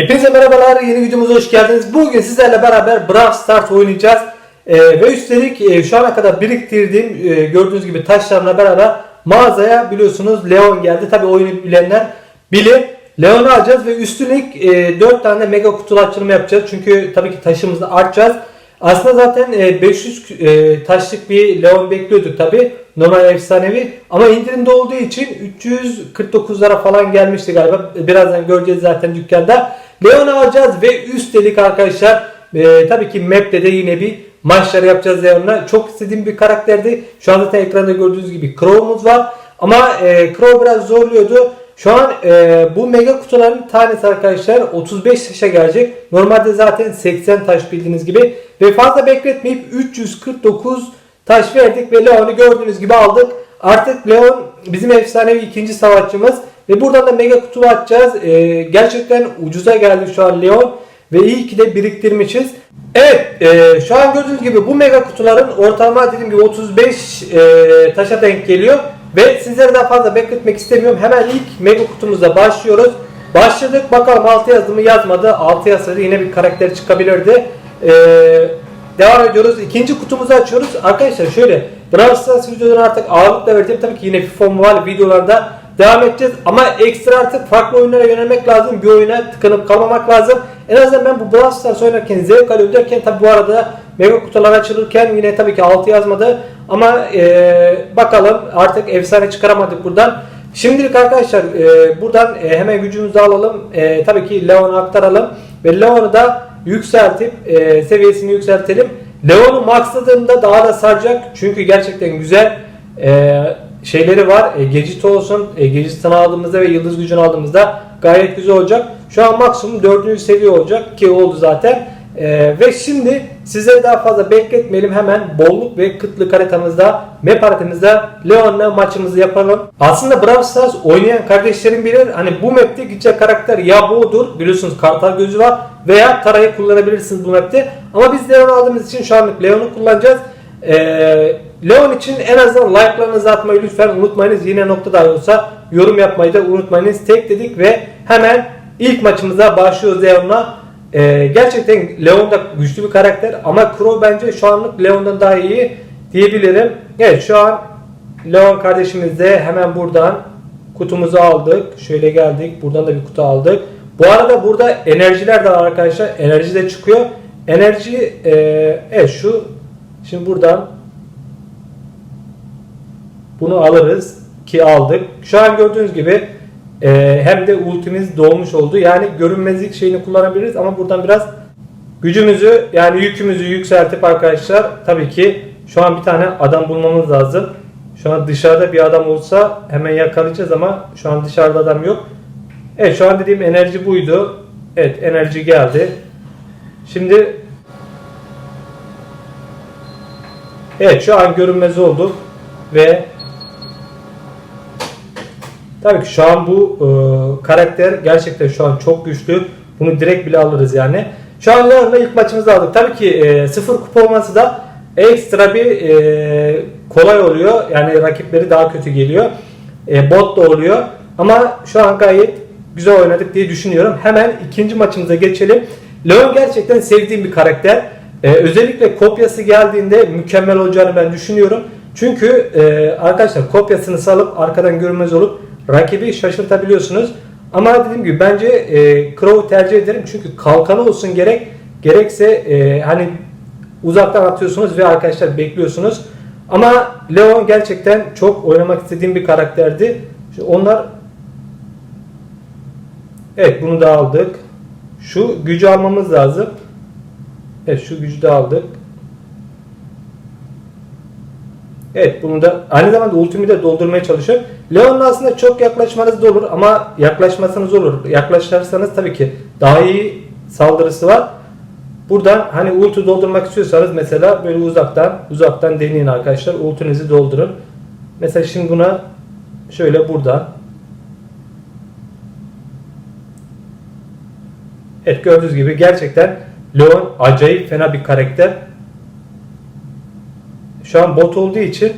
Hepinize merhabalar, yeni videomuza hoş geldiniz. Bugün sizlerle beraber Brawl Stars oynayacağız. Ee, ve üstelik e, şu ana kadar biriktirdiğim e, gördüğünüz gibi taşlarla beraber mağazaya biliyorsunuz Leon geldi. Tabi oyunu bilenler bilir. Leon'u alacağız ve üstelik e, 4 tane mega kutulu açılımı yapacağız. Çünkü tabii ki taşımızı artacağız. Aslında zaten e, 500 e, taşlık bir Leon bekliyorduk tabi. Normal efsanevi. Ama indirimde olduğu için 349'lara falan gelmişti galiba. Birazdan göreceğiz zaten dükkanda. Leon'u alacağız ve üstelik arkadaşlar e, tabii ki map'te de yine bir maçlar yapacağız Leon'la. Çok istediğim bir karakterdi. Şu anda zaten ekranda gördüğünüz gibi Crow'umuz var. Ama e, Crow biraz zorluyordu. Şu an e, bu mega kutuların tanesi arkadaşlar 35 taşa gelecek. Normalde zaten 80 taş bildiğiniz gibi. Ve fazla bekletmeyip 349 taş verdik ve Leon'u gördüğünüz gibi aldık. Artık Leon bizim efsanevi ikinci savaşçımız. Ve buradan da mega kutu açacağız. E, gerçekten ucuza geldi şu an Leon. Ve iyi ki de biriktirmişiz. Evet e, şu an gördüğünüz gibi bu mega kutuların ortalama dediğim gibi 35 e, taşa denk geliyor. Ve sizleri daha fazla bekletmek istemiyorum. Hemen ilk mega kutumuzda başlıyoruz. Başladık bakalım 6 yazdı mı yazmadı. 6 yazsaydı yine bir karakter çıkabilirdi. E, devam ediyoruz. İkinci kutumuzu açıyoruz. Arkadaşlar şöyle Brawl Stars videolarına artık ağırlıkla vereceğim. Tabii ki yine FIFA Mobile videolarda devam edeceğiz. Ama ekstra artık farklı oyunlara yönelmek lazım. Bir oyuna tıkanıp kalmamak lazım. En azından ben bu Brawl Stars oynarken zevk alıyorum derken tabi bu arada mega kutular açılırken yine tabii ki 6 yazmadı. Ama e, bakalım artık efsane çıkaramadık buradan. Şimdilik arkadaşlar e, buradan e, hemen gücümüzü alalım. E, tabii ki Leon'u aktaralım. Ve Leon'u da yükseltip e, seviyesini yükseltelim. Leon'u maxladığımda daha da saracak. Çünkü gerçekten güzel e, şeyleri var. E, Gecit olsun. E, Gecit'ini aldığımızda ve Yıldız gücünü aldığımızda gayet güzel olacak. Şu an maksimum 4. seviye olacak ki oldu zaten. Ee, ve şimdi sizleri daha fazla bekletmeyelim hemen bolluk ve kıtlık haritamızda map haritamızda Leon'la maçımızı yapalım. Aslında Brawl Stars oynayan kardeşlerim bilir hani bu map'te gidecek karakter ya Bo'dur biliyorsunuz kartal gözü var veya Tara'yı kullanabilirsiniz bu map'te. Ama biz Leon aldığımız için şu anlık Leon'u kullanacağız. Ee, Leon için en azından like'larınızı atmayı lütfen unutmayınız. Yine nokta dahi olsa yorum yapmayı da unutmayınız. Tek dedik ve hemen ilk maçımıza başlıyoruz Leon'la. Ee, gerçekten Leon da güçlü bir karakter ama Crow bence şu anlık Leon'dan daha iyi diyebilirim. Evet şu an Leon kardeşimiz de hemen buradan kutumuzu aldık. Şöyle geldik. Buradan da bir kutu aldık. Bu arada burada enerjiler de var arkadaşlar. Enerji de çıkıyor. Enerji e, evet şu şimdi buradan bunu alırız ki aldık. Şu an gördüğünüz gibi e, hem de ultimiz dolmuş oldu. Yani görünmezlik şeyini kullanabiliriz ama buradan biraz gücümüzü yani yükümüzü yükseltip arkadaşlar tabii ki şu an bir tane adam bulmamız lazım. Şu an dışarıda bir adam olsa hemen yakalayacağız ama şu an dışarıda adam yok. Evet şu an dediğim enerji buydu. Evet enerji geldi. Şimdi Evet şu an görünmez oldu ve Tabii ki şu an bu e, karakter gerçekten şu an çok güçlü. Bunu direkt bile alırız yani. Şu an Leon'la ilk maçımızı aldık. Tabii ki e, sıfır kupa olması da ekstra bir e, kolay oluyor. Yani rakipleri daha kötü geliyor. E, bot da oluyor. Ama şu an gayet güzel oynadık diye düşünüyorum. Hemen ikinci maçımıza geçelim. Leon gerçekten sevdiğim bir karakter. E, özellikle kopyası geldiğinde mükemmel olacağını ben düşünüyorum. Çünkü e, arkadaşlar kopyasını salıp arkadan görünmez olup rakibi şaşırtabiliyorsunuz. Ama dediğim gibi bence e, Crow tercih ederim çünkü kalkanı olsun gerek gerekse e, hani uzaktan atıyorsunuz ve arkadaşlar bekliyorsunuz. Ama Leon gerçekten çok oynamak istediğim bir karakterdi. Şu onlar Evet bunu da aldık. Şu gücü almamız lazım. Evet şu gücü de aldık. Evet bunu da aynı zamanda ultimi de doldurmaya çalışıyor. Leon'la aslında çok yaklaşmanız da olur ama yaklaşmasanız olur. Yaklaşırsanız tabii ki daha iyi saldırısı var. Buradan hani ulti doldurmak istiyorsanız mesela böyle uzaktan uzaktan deneyin arkadaşlar. Ultinizi doldurun. Mesela şimdi buna şöyle buradan Evet gördüğünüz gibi gerçekten Leon acayip fena bir karakter. Şu an bot olduğu için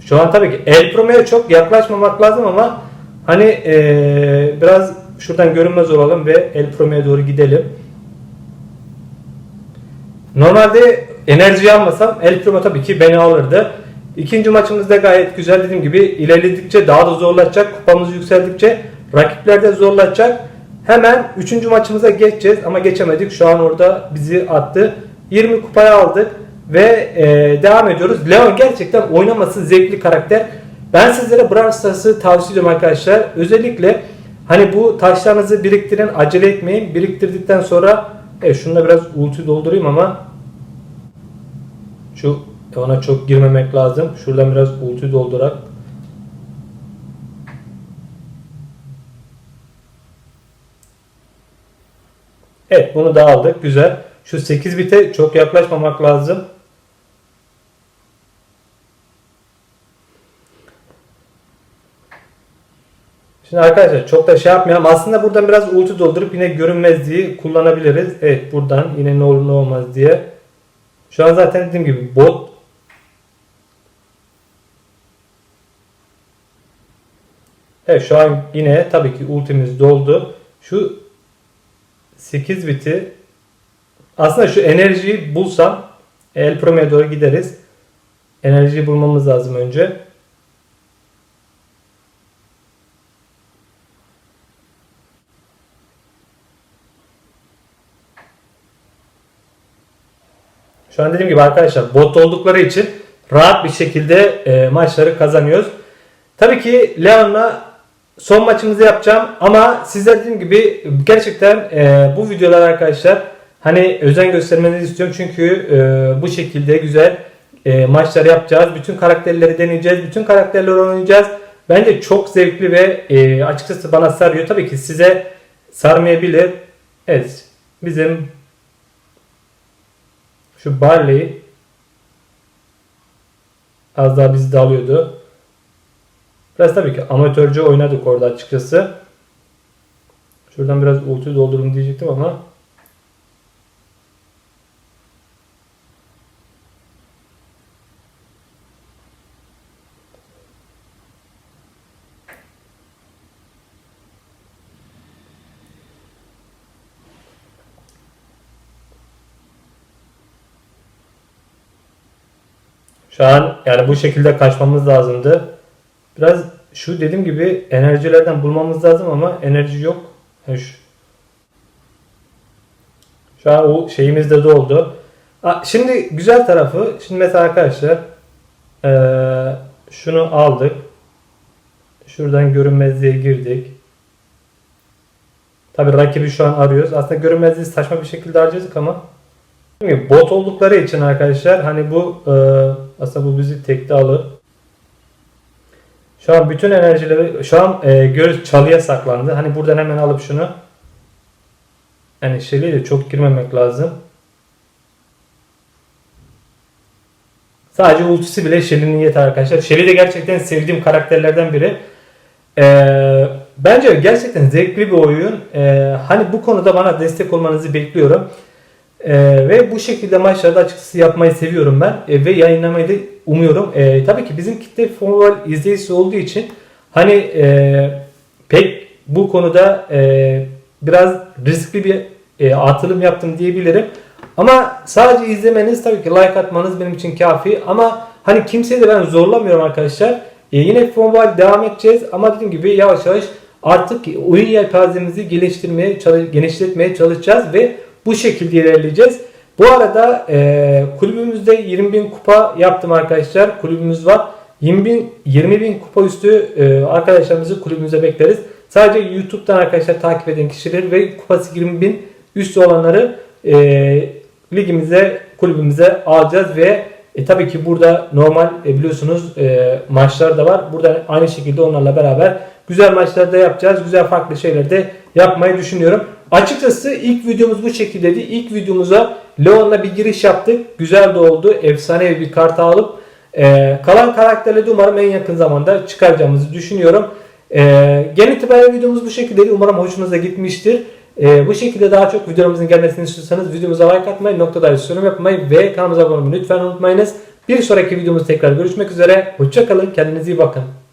Şu an tabii ki El Promo'ya çok yaklaşmamak lazım ama hani eee, biraz şuradan görünmez olalım ve El Promo'ya doğru gidelim. Normalde enerji almasam El Primo tabii ki beni alırdı. İkinci maçımızda gayet güzel dediğim gibi ilerledikçe daha da zorlaşacak. Kupamız yükseldikçe rakipler de zorlaşacak. Hemen üçüncü maçımıza geçeceğiz ama geçemedik. Şu an orada bizi attı. 20 kupaya aldık ve e, devam ediyoruz. Leon gerçekten oynaması zevkli karakter. Ben sizlere Brawl Stars'ı tavsiye ediyorum arkadaşlar. Özellikle hani bu taşlarınızı biriktirin, acele etmeyin. Biriktirdikten sonra e, şununla biraz ulti doldurayım ama şu ona çok girmemek lazım. Şuradan biraz ulti doldurak. Evet bunu da aldık. Güzel. Şu 8 bite çok yaklaşmamak lazım. Şimdi arkadaşlar çok da şey yapmayalım. Aslında buradan biraz ulti doldurup yine görünmezliği kullanabiliriz. Evet buradan yine ne olur ne olmaz diye. Şu an zaten dediğim gibi bot Evet şu an yine tabii ki ultimiz doldu. Şu 8 biti aslında şu enerjiyi bulsam El Promo'ya doğru gideriz. Enerjiyi bulmamız lazım önce. Şu an dediğim gibi arkadaşlar bot oldukları için rahat bir şekilde e, maçları kazanıyoruz. Tabii ki Leon'la son maçımızı yapacağım ama sizler dediğim gibi gerçekten e, bu videolar arkadaşlar hani özen göstermenizi istiyorum çünkü e, bu şekilde güzel e, maçlar yapacağız. Bütün karakterleri deneyeceğiz. Bütün karakterleri oynayacağız. Bence çok zevkli ve e, açıkçası bana sarıyor. Tabii ki size sarmayabilir. Evet. Bizim şu Barley az daha bizi dalıyordu. Biraz tabii ki amatörce oynadık orada açıkçası. Şuradan biraz ulti doldurun diyecektim ama Şu an yani bu şekilde kaçmamız lazımdı. Biraz şu dediğim gibi enerjilerden bulmamız lazım ama enerji yok. Yani şu, şu an o şeyimiz de doldu. Aa, Şimdi güzel tarafı, şimdi mesela arkadaşlar eee, şunu aldık. Şuradan görünmezliğe girdik. Tabi rakibi şu an arıyoruz. Aslında görünmezliği saçma bir şekilde harcadık ama bot oldukları için arkadaşlar hani bu e, aslında bu bizi tekte alır. Şu an bütün enerjileri şu an e, göz çalıya saklandı. Hani buradan hemen alıp şunu yani şeyle de çok girmemek lazım. Sadece ultisi bile Shelly'nin yeter arkadaşlar. Shelly de gerçekten sevdiğim karakterlerden biri. Ee, bence gerçekten zevkli bir oyun. Ee, hani bu konuda bana destek olmanızı bekliyorum. Ee, ve bu şekilde maçlarda açıkçası yapmayı seviyorum ben Ee, ve yayınlamayı da umuyorum. Ee, tabii ki bizim kitle futbol izleyicisi olduğu için hani e, pek bu konuda e, biraz riskli bir e, atılım yaptım diyebilirim. Ama sadece izlemeniz tabii ki like atmanız benim için kafi. Ama hani kimseyi de ben zorlamıyorum arkadaşlar. E, yine futbol devam edeceğiz ama dediğim gibi yavaş yavaş artık oyun yelpazemizi geliştirmeye, çalış, genişletmeye çalışacağız ve bu şekilde ilerleyeceğiz. Bu arada e, kulübümüzde 20 bin kupa yaptım arkadaşlar. Kulübümüz var. 20 bin, 20 bin kupa üstü e, arkadaşlarımızı kulübümüze bekleriz. Sadece YouTube'dan arkadaşlar takip eden kişiler ve kupası 20 bin üstü olanları e, ligimize, kulübümüze alacağız ve e, tabii ki burada normal e, biliyorsunuz e, maçlar da var. Burada aynı şekilde onlarla beraber güzel maçlar da yapacağız. Güzel farklı şeyler de yapmayı düşünüyorum. Açıkçası ilk videomuz bu şekildeydi. İlk videomuza Leon'la bir giriş yaptık. Güzel de oldu. Efsane bir kart alıp e, kalan karakterleri de umarım en yakın zamanda çıkaracağımızı düşünüyorum. E, genel itibariyle videomuz bu şekildeydi. Umarım hoşunuza gitmiştir. E, bu şekilde daha çok videolarımızın gelmesini istiyorsanız videomuza like atmayı, nokta dahi yorum yapmayı ve kanalımıza abone olmayı lütfen unutmayınız. Bir sonraki videomuzda tekrar görüşmek üzere. Hoşçakalın. Kendinize iyi bakın.